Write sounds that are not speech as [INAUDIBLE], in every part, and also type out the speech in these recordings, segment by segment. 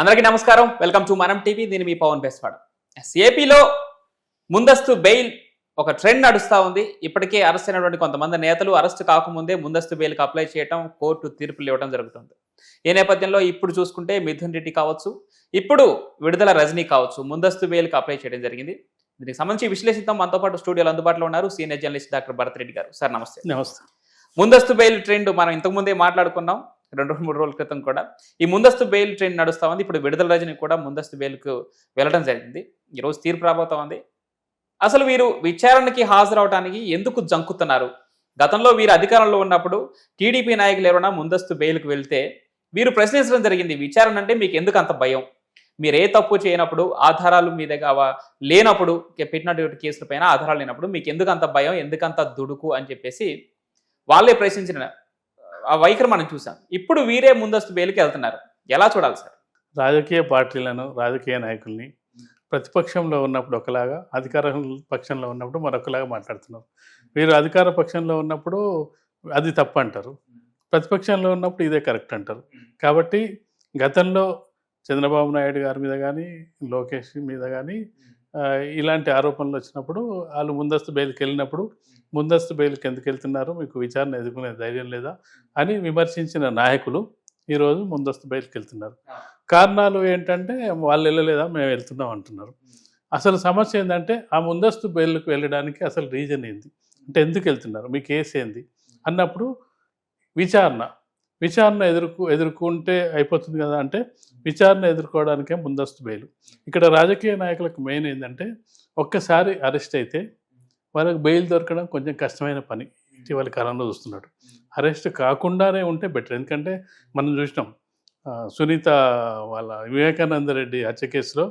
అందరికీ నమస్కారం. Welcome to మనం టీవీ దీని మీ పవన్ బెస్వాడ. ఏపీలో ముందస్తు బెయిల్ ఒక ట్రెండ్ నడుస్తూ ఉంది. ఇప్పటికే అరెస్ట్ అయినటువంటి కొంతమంది నేతలు అరెస్ట్ కాకముందే ముందస్తు బెయిల్కి అప్లై చేయడం కోర్టు తీర్పులు ఇవ్వడం జరుగుతుంది. ఈ నేపథ్యంలో ఇప్పుడు చూసుకుంటే మిథున్ రెడ్డి కావచ్చు ఇప్పుడు విడుదల రజనీ కావచ్చు ముందస్తు బెయిల్కి అప్లై చేయడం జరిగింది. దీనికి సంబంధించి విశ్లేషిద్దాం. మనతో పాటు స్టూడియోలో అందుబాటులో ఉన్నారు senior journalist doctor Bharath Reddy గారు. సార్ నమస్తే. నమస్తే. ముందస్తు బెయిల్ ట్రెండ్ మనం ఇంతకు ముందే మాట్లాడుకున్నాం. రెండు [LAUGHS] మూడు రోజుల క్రితం కూడా. ఈ ముందస్తు బెయిల్ ట్రెండ్ నడుస్తా ఉంది. ఇప్పుడు విడుదల రజని కూడా ముందస్తు బెయిల్కు వెళ్ళడం జరిగింది. ఈరోజు తీర్పు రాబోతా ఉంది. అసలు వీరు విచారణకి హాజరవడానికి ఎందుకు జంకుతున్నారు? గతంలో వీరు అధికారంలో ఉన్నప్పుడు టీడీపీ నాయకులు ఎవరైనా ముందస్తు బెయిల్కి వెళ్తే వీరు ప్రశ్నించడం జరిగింది విచారణ అంటే మీకు ఎందుకు అంత భయం? మీరు ఏ తప్పు చేయనప్పుడు ఆధారాలు మీ దగ్గర లేనప్పుడు పెట్టినటువంటి కేసుల పైన ఆధారాలు లేనప్పుడు మీకు ఎందుకంత భయం? ఎందుకంత దుడుకు? అని చెప్పేసి వాళ్ళే ప్రశ్నించిన ఆ వైఖరి మనం చూసాం. ఇప్పుడు వీరే ముందస్తు బెయిల్కి వెళ్తున్నారు. ఎలా చూడాలి సార్? రాజకీయ పార్టీలను రాజకీయ నాయకుల్ని ప్రతిపక్షంలో ఉన్నప్పుడు ఒకలాగా అధికార పక్షంలో ఉన్నప్పుడు మరొకలాగా మాట్లాడుతున్నారు. వీరు అధికార పక్షంలో ఉన్నప్పుడు అది తప్పు అంటారు. ప్రతిపక్షంలో ఉన్నప్పుడు ఇదే కరెక్ట్ అంటారు. కాబట్టి గతంలో చంద్రబాబు నాయుడు గారి మీద కానీ లోకేష్ మీద కానీ ఇలాంటి ఆరోపణలు వచ్చినప్పుడు వాళ్ళు ముందస్తు బెయిల్కి వెళ్ళినప్పుడు ముందస్తు బెయిల్కి ఎందుకు వెళ్తున్నారు? మీకు విచారణ ఎదుర్కొనే ధైర్యం లేదా? అని విమర్శించిన నాయకులు ఈరోజు ముందస్తు బయటకు వెళ్తున్నారు కారణాలు ఏంటంటే వాళ్ళు వెళ్ళలేదా? మేము వెళ్తున్నాం అంటున్నారు. అసలు సమస్య ఏంటంటే ఆ ముందస్తు బెయిల్కి వెళ్ళడానికి అసలు రీజన్ ఏంది? అంటే ఎందుకు వెళ్తున్నారు? మీ కేసు ఏంది? అన్నప్పుడు విచారణ. విచారణ ఎదుర్కొ ఎదుర్కొంటే అయిపోతుంది కదా అంటే విచారణ ఎదుర్కోవడానికే ముందస్తు బెయిల్. ఇక్కడ రాజకీయ నాయకులకు మెయిన్ ఏంటంటే ఒక్కసారి అరెస్ట్ అయితే వాళ్ళకి బెయిల్ దొరకడం కొంచెం కష్టమైన పని ఇటీవల కాలంలో చూస్తున్నాడు. అరెస్ట్ కాకుండానే ఉంటే బెటర్. ఎందుకంటే మనం చూసినాం సునీత వాళ్ళ వివేకానంద రెడ్డి హత్య కేసులో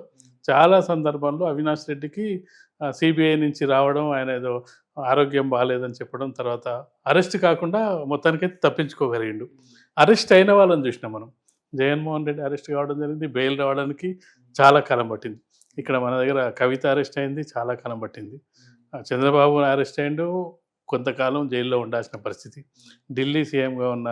చాలా సందర్భాల్లో అవినాష్ రెడ్డికి సిబిఐ నుంచి రావడం ఆయన ఏదో ఆరోగ్యం బాగాలేదని చెప్పడం తర్వాత అరెస్ట్ కాకుండా మొత్తానికైతే తప్పించుకోగలిగిండు. అరెస్ట్ అయిన వాళ్ళని చూసినాం మనం. జగన్మోహన్ రెడ్డి అరెస్ట్ కావడం జరిగింది బెయిల్ రావడానికి చాలా కాలం పట్టింది. ఇక్కడ మన దగ్గర కవిత అరెస్ట్ అయింది చాలా కాలం పట్టింది. చంద్రబాబు అరెస్ట్ అయ్యిండు కొంతకాలం జైల్లో ఉండాల్సిన పరిస్థితి. ఢిల్లీ సీఎంగా ఉన్న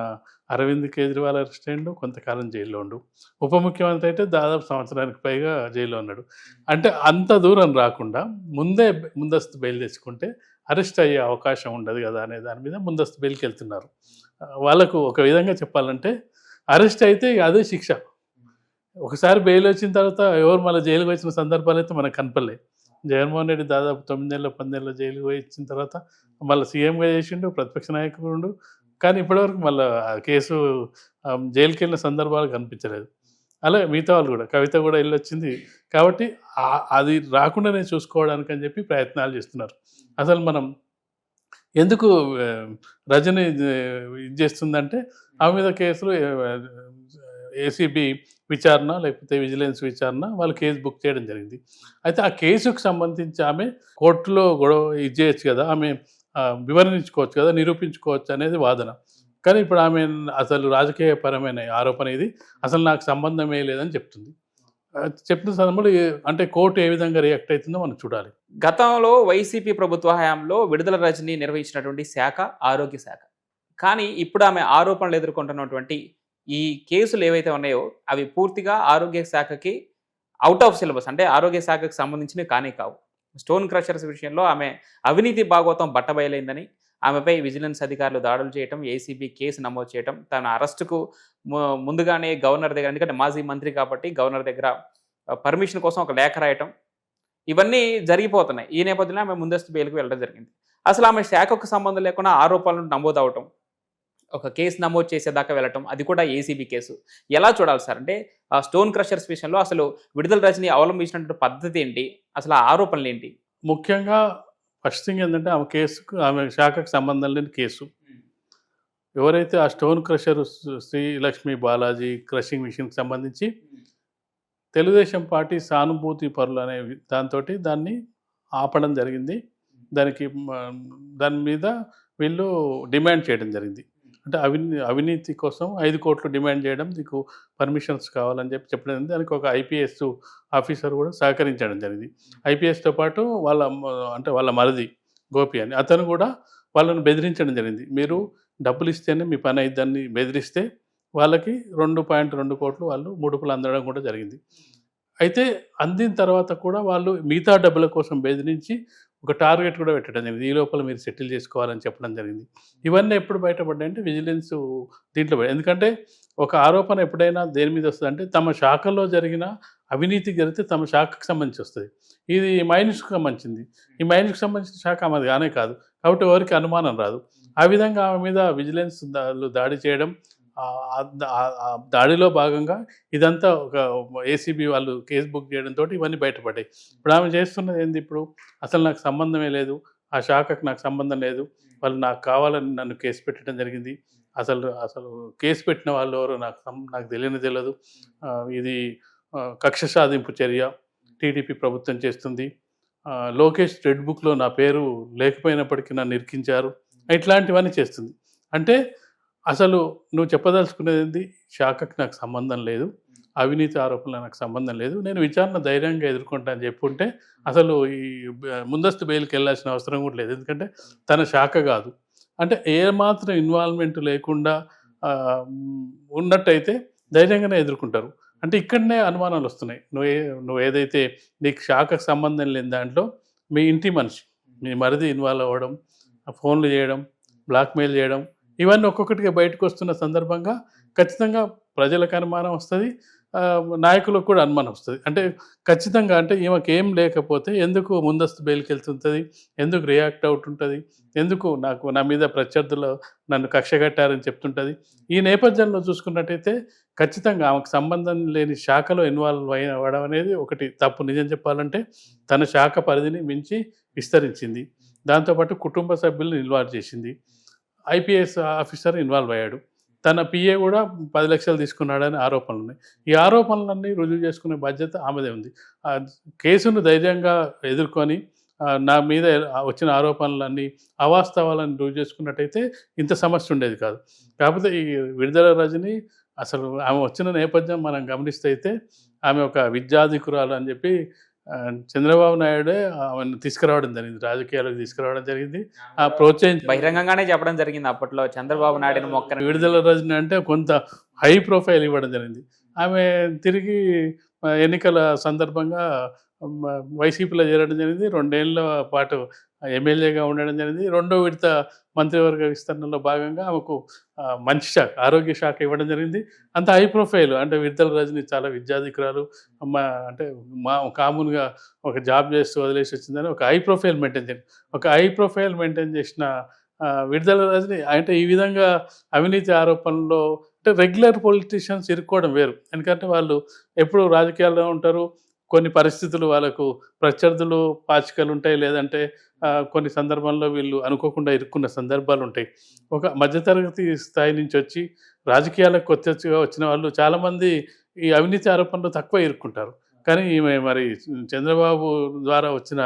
అరవింద్ కేజ్రీవాల్ అరెస్ట్ అయ్యిండు కొంతకాలం జైల్లో ఉండు. ఉప ముఖ్యమంత్రి అయితే దాదాపు సంవత్సరానికి పైగా జైల్లో ఉన్నాడు. అంటే అంత దూరం రాకుండా ముందే ముందస్తు బెయిల్ తెచ్చుకుంటే అరెస్ట్ అయ్యే అవకాశం ఉండదు కదా అనే దాని మీద ముందస్తు బెయిల్కి వెళ్తున్నారు వాళ్ళకు ఒక విధంగా చెప్పాలంటే అరెస్ట్ అయితే ఇక అదే శిక్ష. ఒకసారి బెయిల్ వచ్చిన తర్వాత ఎవరు మళ్ళీ జైలుకు వచ్చిన సందర్భాలు అయితే మనకు కనపడలే. జగన్మోహన్ రెడ్డి దాదాపు తొమ్మిదేళ్ళ పన్నెండేళ్ళ జైలుకు పోయి తర్వాత మళ్ళీ సీఎంగా చేసిండు ప్రతిపక్ష నాయకుడు కానీ ఇప్పటివరకు మళ్ళీ కేసు జైలుకెళ్ళిన జైలుకి వెళ్ళిన సందర్భాలు కనిపించలేదు. అలాగే మిగతా వాళ్ళు కూడా కవిత కూడా వెళ్ళొచ్చింది. కాబట్టి అది రాకుండానే చూసుకోవడానికి అని చెప్పి ప్రయత్నాలు చేస్తున్నారు. అసలు మనం ఎందుకు రజని ఇది చేస్తుందంటే ఆమె మీద కేసులు ఏసీబీ విచారణ లేకపోతే విజిలెన్స్ విచారణ వాళ్ళు కేసు బుక్ చేయడం జరిగింది. అయితే ఆ కేసుకు సంబంధించి ఆమె కోర్టులో గొడవ ఇది చేయొచ్చు కదా ఆమె వివరించుకోవచ్చు కదా నిరూపించుకోవచ్చు అనేది వాదన. కానీ ఇప్పుడు ఆమె అసలు రాజకీయపరమైన ఆరోపణ ఇది. అసలు నాకు సంబంధమే లేదని చెప్తుంది. చెప్పిన సందర్భంలో అంటే కోర్టు ఏ విధంగా రియాక్ట్ అవుతుందో మనం చూడాలి. గతంలో వైసీపీ ప్రభుత్వ హయాంలో విడుదల రజని నిర్వహించినటువంటి శాఖ ఆరోగ్య శాఖ. కానీ ఇప్పుడు ఆమె ఆరోపణలు ఎదుర్కొంటున్నటువంటి ఈ కేసులు ఏవైతే ఉన్నాయో అవి పూర్తిగా ఆరోగ్య శాఖకి అవుట్ ఆఫ్ సిలబస్ అంటే ఆరోగ్య శాఖకు సంబంధించినవి కానీ కావు. స్టోన్ క్రషర్స్ విషయంలో ఆమె అవినీతి భాగవతం బట్టబయలైందని ఆమెపై విజిలెన్స్ అధికారులు దాడులు చేయటం ఏసీబీ కేసు నమోదు చేయటం తన అరెస్టుకు ము- ముందుగానే గవర్నర్ దగ్గర ఎందుకంటే మాజీ మంత్రి కాబట్టి గవర్నర్ దగ్గర పర్మిషన్ కోసం ఒక లేఖ రాయటం ఇవన్నీ జరిగిపోతున్నాయి. ఈ నేపథ్యంలో ఆమె ముందస్తు బెయిల్కి వెళ్ళడం జరిగింది. అసలు ఆమె శాఖకు సంబంధం లేకుండా ఆరోపణలు నమోదు అవటం ఒక కేసు నమోదు చేసేదాకా వెళ్ళటం అది కూడా ఏసీబీ కేసు. ఎలా చూడాలి సార్? అంటే ఆ స్టోన్ క్రషర్స్ విషయంలో అసలు విడుదల రజని అవలంబించినటువంటి పద్ధతి ఏంటి? అసలు ఆ ఆరోపణలు ఏంటి? ముఖ్యంగా ఫస్ట్ థింగ్ ఏంటంటే ఆమె కేసుకు ఆమె శాఖకు సంబంధం లేని కేసు. ఎవరైతే ఆ stone crusher Sri Lakshmi Balaji crushing మిషన్కి సంబంధించి తెలుగుదేశం పార్టీ సానుభూతి పరులు అనే దాంతో దాన్ని ఆపడం జరిగింది. దానికి దాని మీద వీళ్ళు డిమాండ్ చేయడం జరిగింది. అంటే అవినీ అవినీతి కోసం ఐదు కోట్లు డిమాండ్ చేయడం నీకు పర్మిషన్స్ కావాలని చెప్పి చెప్పడం దానికి ఒక ఐపీఎస్ ఆఫీసర్ కూడా సహకరించడం జరిగింది. ఐపీఎస్తో పాటు వాళ్ళ అంటే వాళ్ళ మరది గోపి అని. అతను కూడా వాళ్ళను బెదిరించడం జరిగింది. మీరు డబ్బులు ఇస్తేనే మీ పని అయిద్దాన్ని బెదిరిస్తే వాళ్ళకి రెండు పాయింట్ రెండు కోట్లు వాళ్ళు ముడుపులు అందడం కూడా జరిగింది. అయితే అందిన తర్వాత కూడా వాళ్ళు మిగతా డబ్బుల కోసం బెదిరించి ఒక టార్గెట్ కూడా పెట్టడం జరిగింది. ఈ లోపల మీరు సెటిల్ చేసుకోవాలని చెప్పడం జరిగింది. ఇవన్నీ ఎప్పుడు బయటపడ్డాయంటే విజిలెన్స్ దీంట్లో ఎందుకంటే ఒక ఆరోపణ ఎప్పుడైనా దేని మీద వస్తుందంటే తమ శాఖలో జరిగిన అవినీతి జరిగితే తమ శాఖకు సంబంధించి వస్తుంది. ఇది మైనస్కి సంబంధించింది. ఈ మైనస్కి సంబంధించిన శాఖ ఆమెది కానే కాదు. కాబట్టి ఎవరికి అనుమానం రాదు. ఆ విధంగా ఆమె మీద విజిలెన్స్ దాడి చేయడం దాడిలో భాగంగా ఇదంతా ఒక ఏసీబీ వాళ్ళు కేసు బుక్ చేయడంతో ఇవన్నీ బయటపడ్డాయి. ఇప్పుడు ఆమె చేస్తున్నది ఏంది ఇప్పుడు? అసలు నాకు సంబంధమే లేదు. ఆ శాఖకు నాకు సంబంధం లేదు. వాళ్ళు నాకు కావాలని నన్ను కేసు పెట్టడం జరిగింది. అసలు అసలు కేసు పెట్టిన వాళ్ళు ఎవరు నాకు సం- నాకు తెలియని తెలియదు. ఇది కక్ష సాధింపు చర్య టీడీపీ ప్రభుత్వం చేస్తుంది. లోకేష్ రెడ్ బుక్లో నా పేరు లేకపోయినప్పటికీ నన్ను ఇరికించారు. ఇట్లాంటివన్నీ చేస్తుంది. అంటే అసలు నువ్వు చెప్పదలుచుకునేది ఏంది? శాఖకు నాకు సంబంధం లేదు. అవినీతి ఆరోపణలు నాకు సంబంధం లేదు. నేను విచారణ ధైర్యంగా ఎదుర్కొంటాను చెప్పుంటే అసలు ఈ ముందస్తు బెయిల్కి వెళ్ళాల్సిన అవసరం కూడా లేదు. ఎందుకంటే తన శాఖ కాదు. అంటే ఏమాత్రం ఇన్వాల్వ్మెంట్ లేకుండా ఉన్నట్టయితే ధైర్యంగానే ఎదుర్కొంటారు. అంటే ఇక్కడనే అనుమానాలు వస్తున్నాయి. నువ్వు ఏ నువ్వు ఏదైతే నీకు శాఖకు సంబంధం లేని దాంట్లో మీ ఇంటి మనిషి మీ మరిది ఇన్వాల్వ్ అవ్వడం ఫోన్లు చేయడం బ్లాక్మెయిల్ చేయడం ఇవన్నీ ఒక్కొక్కటిగా బయటకు వస్తున్న సందర్భంగా ఖచ్చితంగా ప్రజలకు అనుమానం వస్తుంది నాయకులకు కూడా అనుమానం వస్తుంది. అంటే ఖచ్చితంగా అంటే ఈమెకి ఏం లేకపోతే ఎందుకు ముందస్తు బెయిల్కి వెళ్తుంటుంది ఎందుకు రియాక్ట్ అవుట్ ఉంటుంది ఎందుకు నాకు నా మీద ప్రత్యర్థులు నన్ను కక్ష కట్టారని చెప్తుంటుంది. ఈ నేపథ్యంలో చూసుకున్నట్టయితే ఖచ్చితంగా ఆమెకు సంబంధం లేని శాఖలో ఇన్వాల్వ్ అయి అవ్వడం అనేది ఒకటి తప్పు. నిజం చెప్పాలంటే తన శాఖ పరిధిని మించి విస్తరించింది. దాంతోపాటు కుటుంబ సభ్యులను ఇన్వాల్వ్ చేసింది. ఐపీఎస్ ఆఫీసర్ ఇన్వాల్వ్ అయ్యాడు. తన పిఏ కూడా పది లక్షలు తీసుకున్నాడని ఆరోపణలు ఉన్నాయి. ఈ ఆరోపణలన్నీ రుజువు చేసుకునే బాధ్యత ఆమెదే ఉంది. కేసును ధైర్యంగా ఎదుర్కొని నా మీద వచ్చిన ఆరోపణలన్నీ అవాస్తవాలను రుజువు చేసుకున్నట్టయితే ఇంత సమస్య ఉండేది కాదు. కాకపోతే ఈ విడుదల రజని అసలు ఆమె వచ్చిన నేపథ్యం మనం గమనిస్తే అయితే ఆమె ఒక విద్యాధికురాలు అని చెప్పి చంద్రబాబు నాయుడే ఆమెను తీసుకురావడం జరిగింది రాజకీయాలకు తీసుకురావడం జరిగింది. ఆ ప్రోత్సహించి బహిరంగంగానే చెప్పడం జరిగింది అప్పట్లో. చంద్రబాబు నాయుడు మొక్కను విడుదల రజని అంటే కొంత హై ప్రొఫైల్ ఇవ్వడం జరిగింది. ఆమె తిరిగి ఎన్నికల సందర్భంగా వైసీపీలో చేరడం జరిగింది. రెండేళ్ళ పాటు ఎమ్మెల్యేగా ఉండడం జరిగింది. రెండో విడత మంత్రివర్గ విస్తరణలో భాగంగా ఆమెకు మంచి శాఖ ఆరోగ్య శాఖ ఇవ్వడం జరిగింది. అంత హై ప్రొఫైల్ అంటే విడుదల రజని చాలా విద్యాధికురాలు. మా అంటే మా కామన్గా ఒక జాబ్ చేస్తూ వదిలేసి వచ్చిందని ఒక హై ప్రొఫైల్ మెయింటైన్ చేయండి ఒక హై ప్రొఫైల్ మెయింటైన్ చేసిన విడుదల రజని అంటే ఈ విధంగా అవినీతి ఆరోపణలో అంటే రెగ్యులర్ పొలిటీషియన్స్ ఇరుక్కోవడం వేరు. ఎందుకంటే వాళ్ళు ఎప్పుడు రాజకీయాల్లో ఉంటారు. కొన్ని పరిస్థితులు వాళ్ళకు ప్రత్యర్థులు పాచికలు ఉంటాయి లేదంటే కొన్ని సందర్భాల్లో వీళ్ళు అనుకోకుండా ఇరుక్కున్న సందర్భాలు ఉంటాయి. ఒక మధ్యతరగతి స్థాయి నుంచి వచ్చి రాజకీయాలకు కొత్తగా వచ్చిన వాళ్ళు చాలామంది ఈ అవినీతి ఆరోపణలు తక్కువ ఇరుక్కుంటారు. కానీ ఈమె మరి చంద్రబాబు ద్వారా వచ్చిన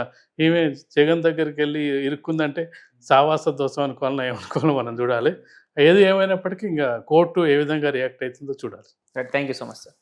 ఈమె జగన్ దగ్గరికి వెళ్ళి ఇరుక్కుందంటే సావాస దోషం అనుకోవాలన్నా ఏమనుకోవాలో మనం చూడాలి. ఏది ఏమైనప్పటికీ ఇంకా కోర్టు ఏ విధంగా రియాక్ట్ అవుతుందో చూడాలి. Thank you so much sir